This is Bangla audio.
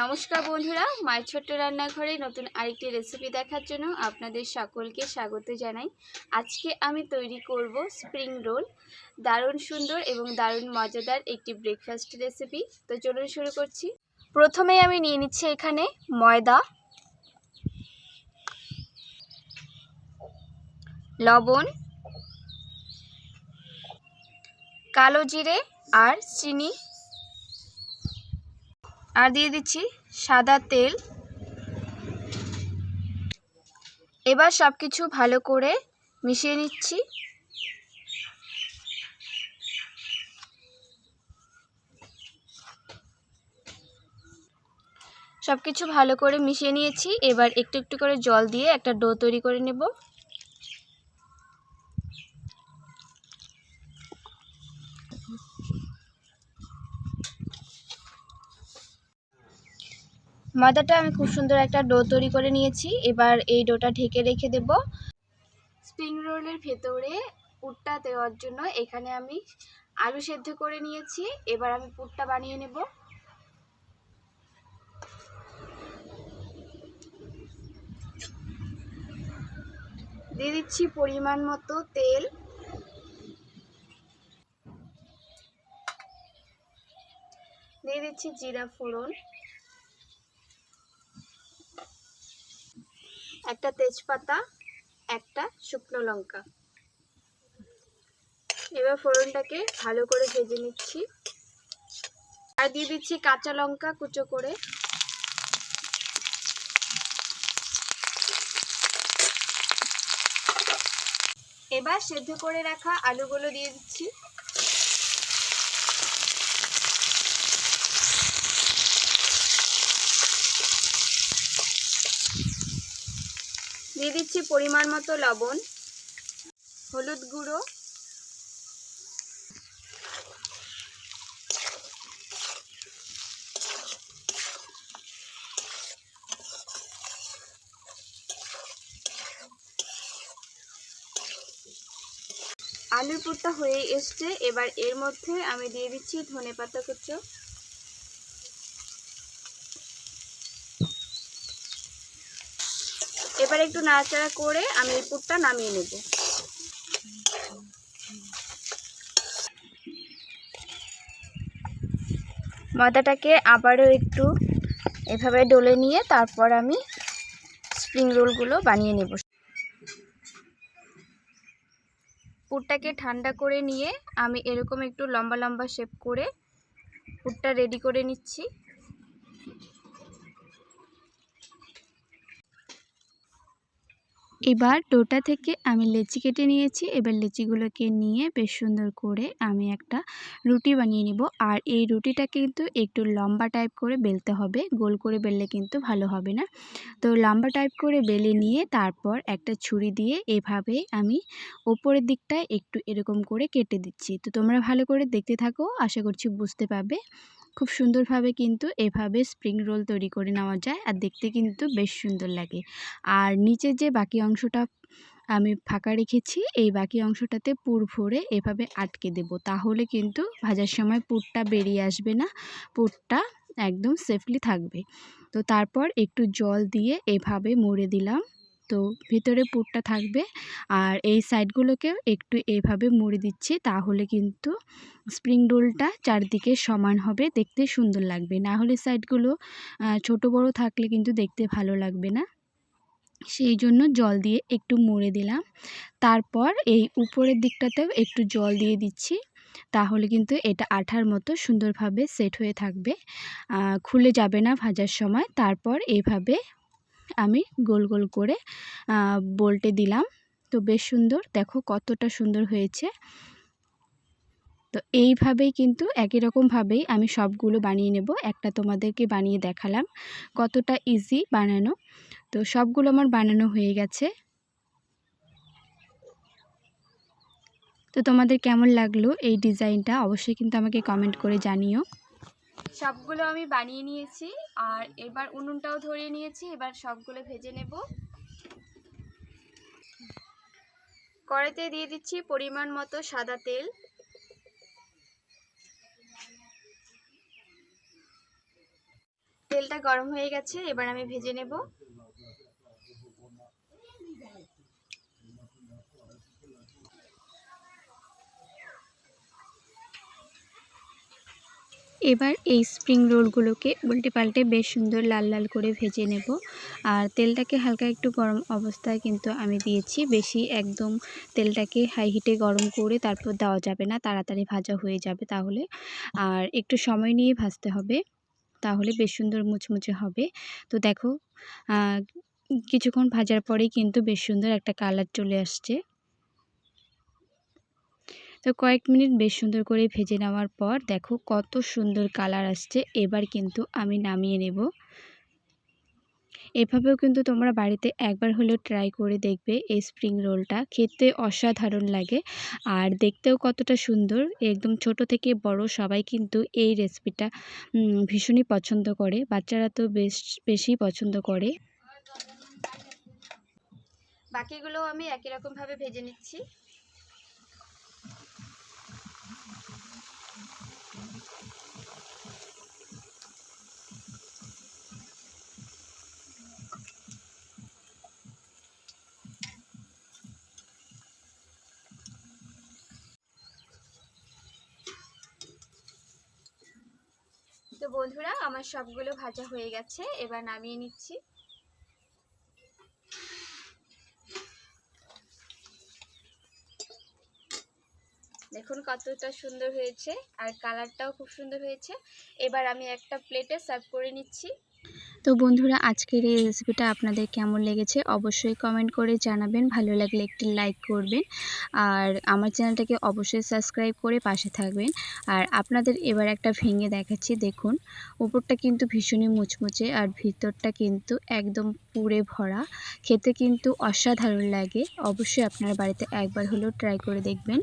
নমস্কার বন্ধুরা মায়ের ছোট্ট রান্নাঘরে নতুন আরেকটি রেসিপি দেখার জন্য আপনাদের সকলকে স্বাগত জানাই। আজকে আমি তৈরি করব স্প্রিং রোল দারুণ সুন্দর এবং দারুণ মজাদার একটি ব্রেকফাস্ট রেসিপি তো চলুন শুরু করছি। প্রথমেই আমি নিয়ে নিচ্ছি এখানে ময়দা, লবণ, কালো জিরে আর চিনি। আর দিয়ে দিচ্ছি সাদা তেল। এবার সব কিছু ভালো করে মিশিয়ে নিচ্ছি। সব কিছু ভালো করে মিশিয়ে নিয়েছি। এবার একটু একটু করে জল দিয়ে একটা ডো তৈরি করে নেব। ময়দাটা আমি খুব সুন্দর একটা ডো তৈরি করে নিয়েছি। এবার এই ডোটা ঢেকে রেখে দেব। স্প্রিং রোলের ভেতরে পুরটা দেওয়ার জন্য এখানে আমি আলু সেদ্ধ করে নিয়েছি। এবার আমি পুরটা বানিয়ে নেব। দিয়ে দিচ্ছি পরিমাণ মতো তেল। দিয়ে দিচ্ছি জিরা ফোড়ন। একটা তেজপাতা, একটা শুকনো লঙ্কা। এবার ফোড়নটাকে ভালো করে ভেজে নিচ্ছি। আর দিয়ে দিচ্ছি কাঁচা লঙ্কা কুচো করে। এবার সেদ্ধ করে রাখা আলুগুলো দিয়ে দিচ্ছি। দিয়ে দিচ্ছি পরিমাণ মতো লবণ, হলুদ গুঁড়ো। আলুর পুরটা হয়ে এসছে, এবার এর মধ্যে আমি দিয়ে দিচ্ছি ধনে পাতা কুচো। এবার একটু নাড়াচাড়া করে আমি এই পুরটা নামিয়ে নেব। ময়দাটাকে আবারও একটু এভাবে ডলে নিয়ে তারপর আমি স্প্রিং রোলগুলো বানিয়ে নেব। পুরটাকে ঠান্ডা করে নিয়ে আমি এরকম একটু লম্বা লম্বা শেপ করে পুরটা রেডি করে নিচ্ছি। এবার ডোটা থেকে আমি লেচি কেটে নিয়েছি। এবার লেচিগুলোকে নিয়ে বেশ সুন্দর করে আমি একটা রুটি বানিয়ে নিব। আর এই রুটিটা কিন্তু একটু লম্বা টাইপ করে বেলতে হবে। গোল করে বেললে কিন্তু ভালো হবে না। তো লম্বা টাইপ করে বেলে নিয়ে তারপর একটা ছুরি দিয়ে এভাবে আমি ওপরের দিকটায় একটু এরকম করে কেটে দিচ্ছি। তো তোমরা ভালো করে দেখতে থাকো। আশা করছি বুঝতে পারবে। খুব সুন্দরভাবে কিন্তু এভাবে স্প্রিং রোল তৈরি করে নেওয়া যায় আর দেখতে কিন্তু বেশ সুন্দর লাগে। আর নিচে যে বাকি অংশটা আমি ফাঁকা রেখেছি, এই বাকি অংশটাতে পুর ভরে এভাবে আটকে দেব। তাহলে কিন্তু ভাজার সময় পুরটা বেরিয়ে আসবে না, পুরটা একদম সেফলি থাকবে। তো তারপর একটু জল দিয়ে এভাবে মুড়ে দিলাম। তো ভিতরে পুরটা থাকবে। আর এই সাইডগুলোকেও একটু এভাবে মুড়ে দিচ্ছি তাহলে কিন্তু স্প্রিং রোলটা চারদিকে সমান হবে, দেখতে সুন্দর লাগবে। না হলে সাইডগুলো ছোট বড় থাকলে কিন্তু দেখতে ভালো লাগবে না। সেই জন্য জল দিয়ে একটু মুড়ে দিলাম। তারপর এই উপরের দিকটাতেও একটু জল দিয়ে দিচ্ছি, তাহলে কিন্তু এটা আঠার মতো সুন্দরভাবে সেট হয়ে থাকবে। খুলে যাবে না ভাজার সময়। তারপর এইভাবে আমি গোল গোল করে বোল্টে দিলাম। তো বেশ সুন্দর। দেখো কতটা সুন্দর হয়েছে। তো এইভাবেই কিন্তু একই রকমভাবেই আমি সবগুলো বানিয়ে নেব। একটা তোমাদেরকে বানিয়ে দেখালাম কতটা ইজি বানানো। তো সবগুলো আমার বানানো হয়ে গেছে। তো তোমাদের কেমন লাগল এই ডিজাইনটা অবশ্যই কিন্তু আমাকে কমেন্ট করে জানিও। সবগুলো আমি বানিয়ে নিয়েছি আর এবার উনুনটাও ধরিয়ে নিয়েছি, এবার সবগুলো ভেজে নেব। কড়াইতে দিয়ে দিচ্ছি পরিমাণ মতো সাদা তেল। তেলটা গরম হয়ে গেছে, এবার আমি ভেজে নেব। এবার এই স্প্রিং রোলগুলোকে উল্টে পাল্টে বেশ সুন্দর লাল লাল করে ভেজে নেব। আর তেলটাকে হালকা একটু গরম অবস্থায় কিন্তু আমি দিয়েছি। বেশি একদম তেলটাকে হাই হিটে গরম করে তারপর দেওয়া যাবে না, তাড়াতাড়ি ভাজা হয়ে যাবে তাহলে। আর একটু সময় নিয়ে ভাজতে হবে, তাহলে বেশ সুন্দর মুচমুচে হবে। তো দেখো কিছুক্ষণ ভাজার পরেই কিন্তু বেশ সুন্দর একটা কালার চলে আসছে। তো কয়েক মিনিট বেশ সুন্দর করে ভেজে নেওয়ার পর দেখো কত সুন্দর কালার আসছে, এবার কিন্তু আমি নামিয়ে নেব। এভাবেও কিন্তু তোমরা বাড়িতে একবার হলেও ট্রাই করে দেখবে এই স্প্রিং রোলটা খেতে অসাধারণ লাগে আর দেখতেও কতটা সুন্দর, একদম ছোট থেকে বড় সবাই কিন্তু এই রেসিপিটা ভীষণই পছন্দ করে, বাচ্চারা তো বেশ, বেশি পছন্দ করে। বাকিগুলো আমি একই রকমভাবে ভেজে নিচ্ছি। বন্ধুরা, আমার সবগুলো ভাজা হয়ে গেছে। এবার নামিয়ে নিচ্ছি। দেখুন কতটা সুন্দর হয়েছে, আর কালারটাও খুব সুন্দর হয়েছে। এবার আমি একটা প্লেটে সার্ভ করে নিচ্ছি। তো বন্ধুরা, আজকের এই রেসিপিটা আপনাদের কেমন লেগেছে অবশ্যই কমেন্ট করে জানাবেন। ভালো লাগলে একটি লাইক করবেন আর আমার চ্যানেলটাকে অবশ্যই সাবস্ক্রাইব করে পাশে থাকবেন। আর আপনাদের এবার একটা ভেঙে দেখাচ্ছি, দেখুন। উপরটা কিন্তু ভীষণই মুচমুচে আর ভিতরটা কিন্তু একদম পুড়ে ভরা। খেতে কিন্তু অসাধারণ লাগে। অবশ্যই আপনার বাড়িতে একবার হলেও ট্রাই করে দেখবেন।